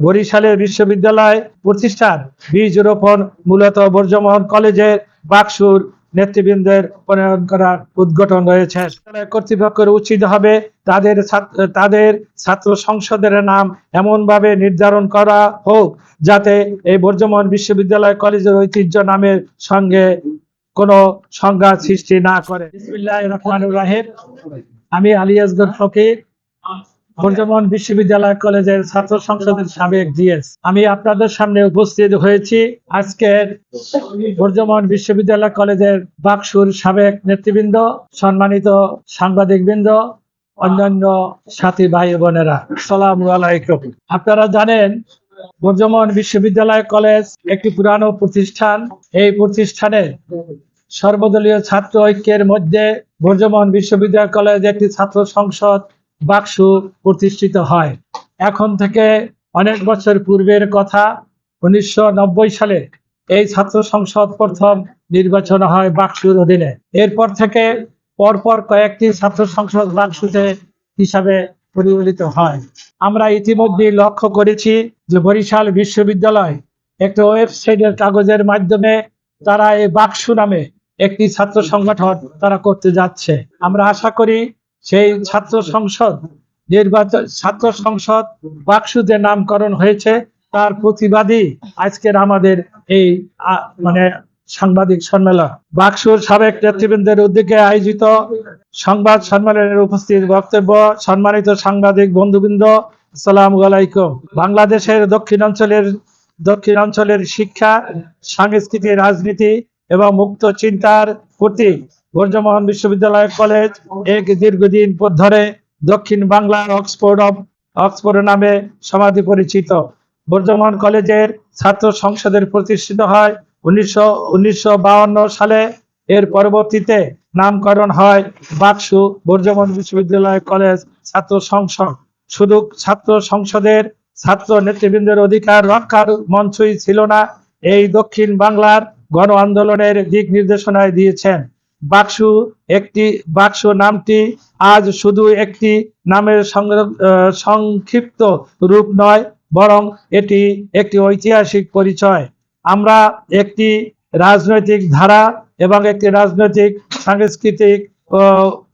বরিশালের বিশ্ববিদ্যালয় প্রতিষ্ঠার বীজ রোপণ মূলত বর্জমোহন কলেজের বাকসুর নেতৃবৃন্দের প্রণয়ন করার উদ্ঘাটন রয়েছে। কর্তৃপক্ষের উচিত হবে তাদের তাদের ছাত্র সংসদের নাম এমনভাবে নির্ধারণ করা হোক যাতে এই বর্জমোহন বিশ্ববিদ্যালয় কলেজের ঐতিহ্য নামের সঙ্গে কোনো সংঘাত সৃষ্টি না করে। আমি আলী আসগর ফকির। বর্ধমান বিশ্ববিদ্যালয় কলেজের ছাত্র সংসদের সাবেক জিএস। আমি আপনাদের সামনে উপস্থিত হয়েছি আজকের বর্ধমান বিশ্ববিদ্যালয় কলেজের বাকসুর সাবেক নেতৃবৃন্দ সম্মানিত সাংবাদিকবৃন্দ অন্যান্য সাথী ভাই বোনেরা। সালাম আলাইকুম। আপনারা জানেন বর্ধমান বিশ্ববিদ্যালয় কলেজ একটি পুরানো প্রতিষ্ঠান। এই প্রতিষ্ঠানে সর্বদলীয় ছাত্র ঐক্যের মধ্যে বর্ধমান বিশ্ববিদ্যালয় কলেজ একটি ছাত্র সংসদ বাক্সু প্রতিষ্ঠিত হয়। এখন থেকে অনেক বছর পূর্বের কথা, উনিশশো নব্বই সালে এই ছাত্র সংসদ প্রথম নির্বাচন হয় বাক্সুর অধীনে। এরপর থেকে পরপর কয়েকটি ছাত্র সংসদ বাক্সুতে হিসাবে পরিগণিত হয়। আমরা ইতিমধ্যে লক্ষ্য করেছি যে বরিশাল বিশ্ববিদ্যালয় একটা ওয়েবসাইটের কাগজের মাধ্যমে তারা এই বাক্সু নামে একটি ছাত্র সংগঠন তারা করতে যাচ্ছে। আমরা আশা করি সেই ছাত্র সংসদ নির্বাচন, ছাত্র সংসদ বাক্সুতে নামকরণ হয়েছে। তার প্রতিবাদী আজকের আমাদের এই মানে সাংবাদিক সম্মেলন। বাক্সুর সাবেক নেতৃবৃন্দের উদ্যোগে আয়োজিত সংবাদ সম্মেলনের উপস্থিত বক্তব্য, সম্মানিত সাংবাদিক বন্ধুবৃন্দ, আসসালামু আলাইকুম। বাংলাদেশের দক্ষিণাঞ্চলের দক্ষিণাঞ্চলের শিক্ষা, সাংস্কৃতিক রাজনীতি এবং মুক্ত চিন্তার প্রতি বর্জমোহন বিশ্ববিদ্যালয় কলেজ এক দীর্ঘদিন পর ধরে দক্ষিণ বাংলার অক্সফোর্ড অফ অক্সফোর্ড নামে সমাধি পরিচিত। বর্জমোহন কলেজের ছাত্র সংসদের প্রতিষ্ঠিত হয় উনিশশো উনিশশো সালে। এর পরবর্তীতে নামকরণ হয় বাকসু বর্জমোহন বিশ্ববিদ্যালয় কলেজ ছাত্র সংসদ। শুধু ছাত্র সংসদের ছাত্র নেতৃবৃন্দের অধিকার রক্ষার মঞ্চই ছিল না, এই দক্ষিণ বাংলার গণ আন্দোলনের দিক নির্দেশনায় দিয়েছেন। বাক্সু একটি বাক্সু নামটি আজ শুধু একটি নামের সংক্ষিপ্ত রূপ নয়, বরং এটি একটি ঐতিহাসিক পরিচয়। আমরা একটি রাজনৈতিক ধারা এবং একটি রাজনৈতিক, সাংস্কৃতিক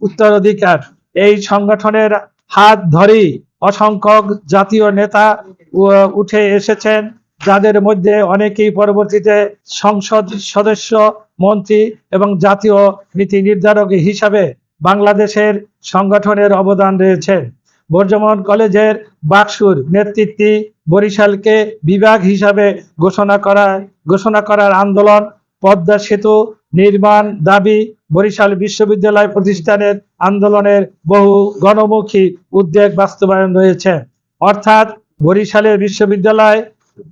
উত্তরাধিকার। এই সংগঠনের হাত ধরেই অসংখ্য জাতীয় নেতা উঠে এসেছেন, যাদের মধ্যে অনেকেই পরবর্তীতে সংসদ সদস্য মন্ত্রী এবং জাতীয় নীতি নির্ধারক হিসাবে বাংলাদেশের সংগঠনের অবদান রয়েছে। বর্জমোহন কলেজের বাকসুর নেতৃত্বে বরিশালকে বিভাগ হিসাবে ঘোষণা করা, ঘোষণা করার আন্দোলন, পদ্মা সেতু নির্মাণ দাবি বরিশাল বিশ্ববিদ্যালয় প্রতিষ্ঠানের আন্দোলনের বহু গণমুখী উদ্যোগ বাস্তবায়ন রয়েছে। অর্থাৎ বরিশালের বিশ্ববিদ্যালয়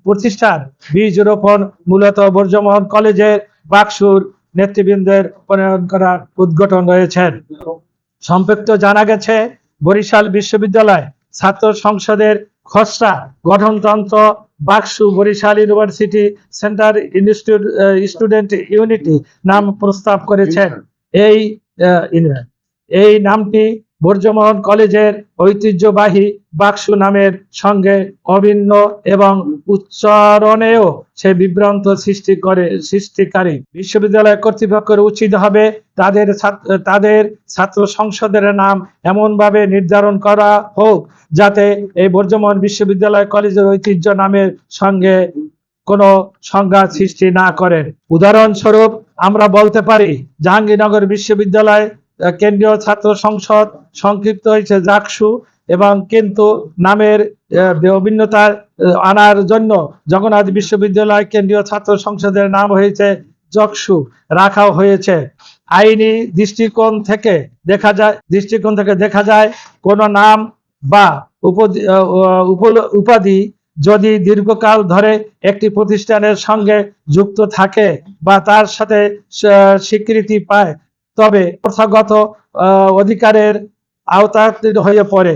প্রতিষ্ঠার বীজ রোপণ মূলত বর্জমোহন কলেজের বাকসুর নেতৃবৃন্দের প্রণয়ন করার উদ্ঘাটন রয়েছে সম্পৃক্ত জানা গেছে, বরিশাল বিশ্ববিদ্যালয় ছাত্র সংসদের খসড়া গঠনতন্ত্র Baksu Barishal university centre institute student unity নাম প্রস্তাব করেছেন। এই এই নামটি বর্জমোহন কলেজের ঐতিহ্যবাহী বাক্সু নামের সঙ্গে অভিন্ন এবং উচ্চারণেও সে বিভ্রান্ত সৃষ্টি করে, সৃষ্টিকারী। বিশ্ববিদ্যালয় কর্তৃপক্ষের উচিত হবে তাদের তাদের ছাত্র সংসদের নাম এমনভাবে নির্ধারণ করা হোক যাতে এই বর্জমোহন বিশ্ববিদ্যালয় কলেজের ঐতিহ্য নামের সঙ্গে কোনো সংঘাত সৃষ্টি না করেন উদাহরণস্বরূপ আমরা বলতে পারি, জাহাঙ্গীরনগর বিশ্ববিদ্যালয় কেন্দ্রীয় ছাত্র সংসদ সংক্ষিপ্ত হয়েছে জাকসু এবং কিন্তু নামের আহ, আনার জন্য জগন্নাথ বিশ্ববিদ্যালয় কেন্দ্রীয় ছাত্র সংসদের নাম হয়েছে জকসু রাখা হয়েছে। আইনি দৃষ্টিকোণ থেকে দেখা যায় দৃষ্টিকোণ থেকে দেখা যায় কোন নাম বা উপাধি যদি দীর্ঘকাল ধরে একটি প্রতিষ্ঠানের সঙ্গে যুক্ত থাকে বা তার সাথে স্বীকৃতি পায় তবে প্রথাগত অধিকারের আওতায় হয়ে পড়ে।